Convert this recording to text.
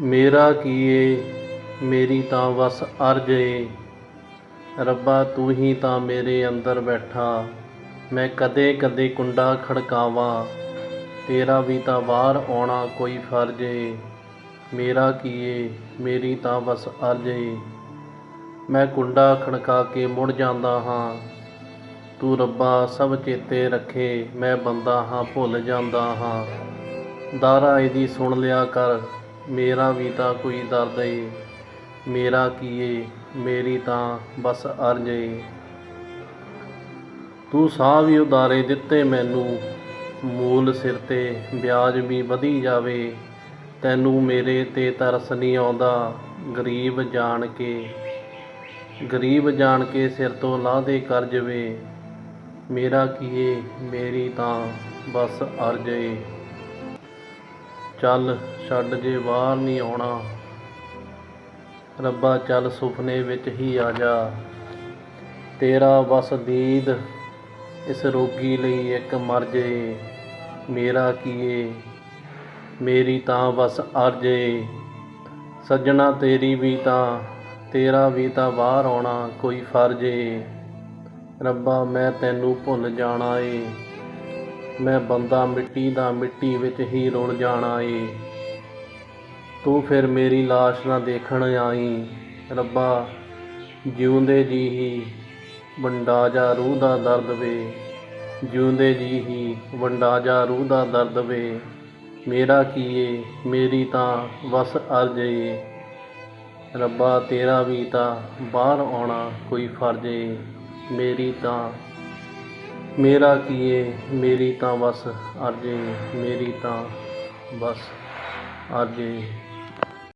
ਮੇਰਾ ਕੀ ਏ ਮੇਰੀ ਤਾਂ ਵਸ ਅਰਜ ਏ ਰੱਬਾ, ਤੂੰ ਹੀ ਤਾਂ ਮੇਰੇ ਅੰਦਰ ਬੈਠਾ। ਮੈਂ ਕਦੇ ਕਦੇ ਕੁੰਡਾ ਖੜਕਾਵਾਂ। ਤੇਰਾ ਵੀ ਤਾਂ ਬਾਹਰ ਆਉਣਾ ਕੋਈ ਫਰਜ਼ ਏ। ਮੇਰਾ ਏ ਮੇਰੀ ਤਾਂ ਵਸ ਅਰਜ ਏ ਮੈਂ ਕੁੰਡਾ ਖੜਕਾ ਕੇ ਮੁੜ ਜਾਂਦਾ ਹਾਂ। ਤੂੰ ਰੱਬਾ, ਸਭ ਚੇਤੇ ਰੱਖੇ। ਮੈਂ ਬੰਦਾ ਹਾਂ, ਭੁੱਲ ਜਾਂਦਾ ਹਾਂ। ਦਾਰਾ ਇਹਦੀ ਸੁਣ ਲਿਆ ਕਰ। ਮੇਰਾ ਵੀ ਤਾਂ ਕੋਈ ਦਰਦ ਏ, ਮੇਰਾ ਕੀ ਕੀਏ ਮੇਰੀ ਤਾਂ ਬਸ ਅਰਜ਼ ਏ। ਤੂੰ ਸਾਹ ਵੀ ਉਦਾਰੇ ਦਿੱਤੇ ਮੈਨੂੰ, ਮੂਲ ਸਿਰ ਤੇ ਵਿਆਜ ਵੀ ਵਧੀ ਜਾਵੇ, ਤੈਨੂੰ ਮੇਰੇ ਤੇ ਤਰਸ ਨਹੀਂ ਆਉਂਦਾ, ਗਰੀਬ ਜਾਣ ਕੇ। ਗਰੀਬ ਜਾਣ ਕੇ ਸਿਰ ਤੋਂ ਲਾਹਦੇ ਕਰ ਕਰਜ਼ ਵੇ ਮੇਰਾ ਕੀਏ ਮੇਰੀ ਤਾਂ ਬਸ ਅਰਜ਼ ਏ। ਚੱਲ ਛੱਡ ਜੇ ਬਾਹਰ ਨਹੀਂ ਆਉਣਾ। ਰੱਬਾ ਚੱਲ ਸੁਪਨੇ ਵਿੱਚ ਹੀ ਆ ਜਾ। ਤੇਰਾ ਬਸ ਦੀਦ ਇਸ ਰੋਗੀ ਲਈ ਇੱਕ ਮਰ ਜੇ। ਮੇਰਾ ਕੀਏ, ਮੇਰੀ ਤਾਂ ਬਸ ਅਰਜੇ ਸੱਜਣਾ ਤੇਰੀ ਵੀ ਤਾਂ, ਤੇਰਾ ਵੀ ਤਾਂ ਬਾਹਰ ਆਉਣਾ ਕੋਈ ਫਰਜ਼ ਏ ਰੱਬਾ ਮੈਂ ਤੈਨੂੰ ਭੁੱਲ ਜਾਣਾ ਏ। ਮੈਂ ਬੰਦਾ ਮਿੱਟੀ ਦਾ ਮਿੱਟੀ ਵਿੱਚ ਹੀ ਰੁਲ ਜਾਣਾ ਏ। ਤੂੰ ਫਿਰ ਮੇਰੀ ਲਾਸ਼ ਨਾ ਦੇਖਣ ਆਈ। ਰੱਬਾ, ਜਿਉਂਦੇ ਜੀ ਹੀ ਵੰਡਾ ਜਾ ਰੂਹ ਦਾ ਦਰਦ ਵੇ। ਜਿਉਂਦੇ ਜੀ ਹੀ ਵੰਡਾ ਜਾ ਰੂਹ ਦਾ ਦਰਦ ਵੇ। ਮੇਰਾ ਕੀਏ ਮੇਰੀ ਤਾਂ ਵਸ ਅਰਜ਼ ਏ। ਰੱਬਾ, ਤੇਰਾ ਵੀ ਤਾਂ ਬਾਹਰ ਆਉਣਾ ਕੋਈ ਫਰਜ਼ ਏ। ਮੇਰੀ ਤਾਂ ਮੇਰਾ ਕੀਏ ਮੇਰੀ ਤਾਂ ਬਸ ਅਰਜ਼ ਮੇਰੀ ਤਾਂ ਬਸ ਅਰਜ਼